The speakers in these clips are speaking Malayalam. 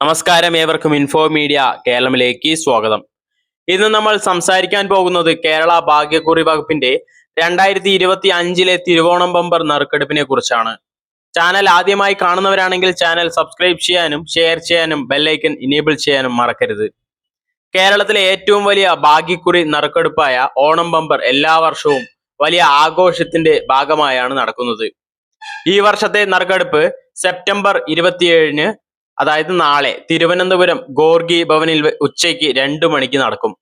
നമസ്കാരം ഏവർക്കും ഇൻഫോ മീഡിയ കേരളത്തിലേക്ക് സ്വാഗതം. ഇന്ന് നമ്മൾ സംസാരിക്കാൻ പോകുന്നത് കേരള ഭാഗ്യക്കുറി വകുപ്പിന്റെ രണ്ടായിരത്തി ഇരുപത്തി അഞ്ചിലെ തിരുവോണം ബമ്പർ നറുക്കെടുപ്പിനെ കുറിച്ചാണ്. ചാനൽ ആദ്യമായി കാണുന്നവരാണെങ്കിൽ ചാനൽ സബ്സ്ക്രൈബ് ചെയ്യാനും ഷെയർ ചെയ്യാനും ബെല്ലൈക്കൻ ഇനേബിൾ ചെയ്യാനും മറക്കരുത്. കേരളത്തിലെ ഏറ്റവും വലിയ ഭാഗ്യക്കുറി നറുക്കെടുപ്പായ ഓണം ബമ്പർ എല്ലാ വർഷവും വലിയ ആഘോഷത്തിന്റെ ഭാഗമായാണ് നടക്കുന്നത്. ഈ വർഷത്തെ നറുക്കെടുപ്പ് സെപ്റ്റംബർ ഇരുപത്തിയേഴിന് അതായത് നാളെ തിരുവനന്തപുരം ഗോർഗി ഭവനിൽ ഉച്ചയ്ക്ക് രണ്ടു മണിക്ക് നടക്കും.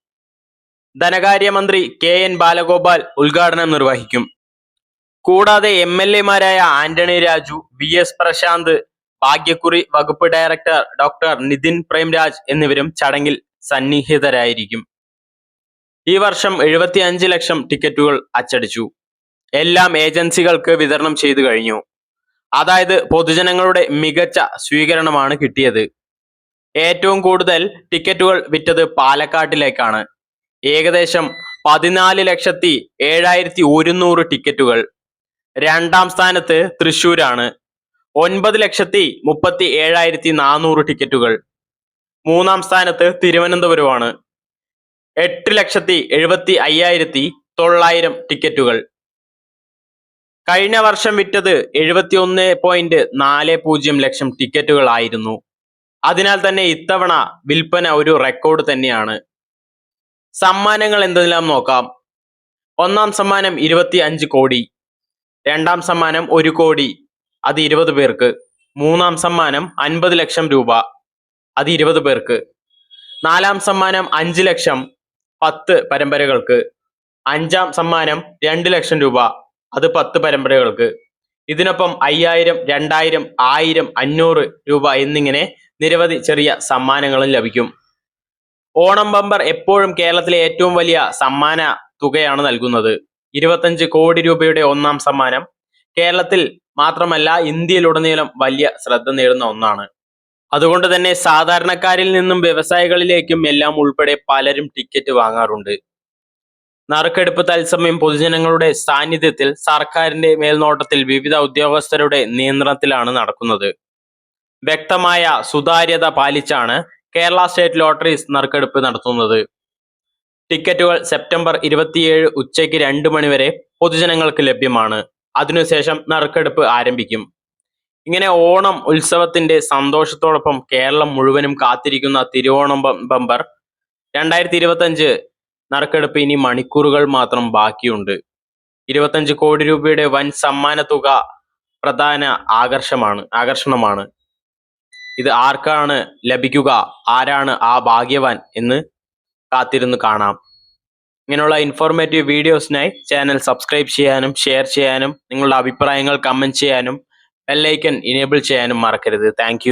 ധനകാര്യമന്ത്രി കെ എൻ ബാലഗോപാൽ ഉദ്ഘാടനം നിർവഹിക്കും. കൂടാതെ എം എൽ എമാരായ ആന്റണി രാജു വി എസ് പ്രശാന്ത് ഭാഗ്യക്കുറി വകുപ്പ് ഡയറക്ടർ ഡോക്ടർ നിതിൻ പ്രേംരാജ് എന്നിവരും ചടങ്ങിൽ സന്നിഹിതരായിരിക്കും. ഈ വർഷം എഴുപത്തിയഞ്ച് ലക്ഷം ടിക്കറ്റുകൾ അച്ചടിച്ചു. എല്ലാം ഏജൻസികൾക്ക് വിതരണം ചെയ്തു കഴിഞ്ഞു. അതായത് പൊതുജനങ്ങളുടെ മികച്ച സ്വീകരണമാണ് കിട്ടിയത്. ഏറ്റവും കൂടുതൽ ടിക്കറ്റുകൾ വിറ്റത് പാലക്കാട്ടിലേക്കാണ്. ഏകദേശം പതിനാല് ലക്ഷത്തി ഏഴായിരത്തി ഒരുന്നൂറ് ടിക്കറ്റുകൾ. രണ്ടാം സ്ഥാനത്ത് തൃശൂരാണ് ഒൻപത് ലക്ഷത്തി മുപ്പത്തി ഏഴായിരത്തി നാനൂറ് ടിക്കറ്റുകൾ. മൂന്നാം സ്ഥാനത്ത് തിരുവനന്തപുരമാണ്. എട്ട് ലക്ഷത്തി എഴുപത്തി അയ്യായിരത്തി തൊള്ളായിരം ടിക്കറ്റുകൾ. കഴിഞ്ഞ വർഷം വിറ്റത് എഴുപത്തി ഒന്ന് പോയിന്റ് നാല് പൂജ്യം ലക്ഷം ടിക്കറ്റുകളായിരുന്നു. അതിനാൽ തന്നെ ഇത്തവണ വിൽപ്പന ഒരു റെക്കോർഡ് തന്നെയാണ്. സമ്മാനങ്ങൾ എന്തെല്ലാം നോക്കാം? ഒന്നാം സമ്മാനം ഇരുപത്തി അഞ്ച് കോടി രണ്ടാം സമ്മാനം ഒരു കോടി അത് ഇരുപത് പേർക്ക്. മൂന്നാം സമ്മാനം അൻപത് ലക്ഷം രൂപ അത് ഇരുപത് പേർക്ക്. നാലാം സമ്മാനം അഞ്ച് ലക്ഷം പത്ത് പരമ്പരകൾക്ക്. അഞ്ചാം സമ്മാനം രണ്ട് ലക്ഷം രൂപ അത് പത്ത് പരമ്പരകൾക്ക്. ഇതിനൊപ്പം അയ്യായിരം രണ്ടായിരം ആയിരം അഞ്ഞൂറ് രൂപ എന്നിങ്ങനെ നിരവധി ചെറിയ സമ്മാനങ്ങളും ലഭിക്കും. ഓണം ബമ്പർ എപ്പോഴും കേരളത്തിലെ ഏറ്റവും വലിയ സമ്മാന തുകയാണ് നൽകുന്നത്. ഇരുപത്തഞ്ച് കോടി രൂപയുടെ ഒന്നാം സമ്മാനം. കേരളത്തിൽ മാത്രമല്ല ഇന്ത്യയിലുടനീളം വലിയ ശ്രദ്ധ നേടുന്ന ഒന്നാണ്. അതുകൊണ്ട് തന്നെ സാധാരണക്കാരിൽ നിന്നും വ്യവസായികളിലേക്കും എല്ലാം ഉൾപ്പെടെ പലരും ടിക്കറ്റ് വാങ്ങാറുണ്ട്. നറുക്കെടുപ്പ് തത്സമയം പൊതുജനങ്ങളുടെ സാന്നിധ്യത്തിൽ സർക്കാരിന്റെ മേൽനോട്ടത്തിൽ വിവിധ ഉദ്യോഗസ്ഥരുടെ നിയന്ത്രണത്തിലാണ് നടക്കുന്നത്. വ്യക്തമായ സുതാര്യത പാലിച്ചാണ് കേരള സ്റ്റേറ്റ് ലോട്ടറീസ് നറുക്കെടുപ്പ് നടത്തുന്നത്. ടിക്കറ്റുകൾ സെപ്റ്റംബർ ഇരുപത്തിയേഴ് ഉച്ചയ്ക്ക് രണ്ട് മണിവരെ പൊതുജനങ്ങൾക്ക് ലഭ്യമാണ്. അതിനുശേഷം നറുക്കെടുപ്പ് ആരംഭിക്കും. ഇങ്ങനെ ഓണം ഉത്സവത്തിന്റെ സന്തോഷത്തോടൊപ്പം കേരളം മുഴുവനും കാത്തിരിക്കുന്ന തിരുവോണം ബംബർ രണ്ടായിരത്തി ഇരുപത്തഞ്ച് നറുക്കെടുപ്പ് ഇനി മണിക്കൂറുകൾ മാത്രം ബാക്കിയുണ്ട്. ഇരുപത്തഞ്ച് കോടി രൂപയുടെ വൻ സമ്മാന തുക പ്രധാന ആകർഷമാണ് ആകർഷണമാണ്. ഇത് ആർക്കാണ് ലഭിക്കുക ആരാണ് ആ ഭാഗ്യവാൻ എന്ന് കാത്തിരുന്ന് കാണാം. ഇങ്ങനെയുള്ള ഇൻഫോർമേറ്റീവ് വീഡിയോസിനായി ചാനൽ സബ്സ്ക്രൈബ് ചെയ്യാനും ഷെയർ ചെയ്യാനും നിങ്ങളുടെ അഭിപ്രായങ്ങൾ കമന്റ് ചെയ്യാനും ബെല്ലൈക്കൻ ഇനേബിൾ ചെയ്യാനും മറക്കരുത്. താങ്ക്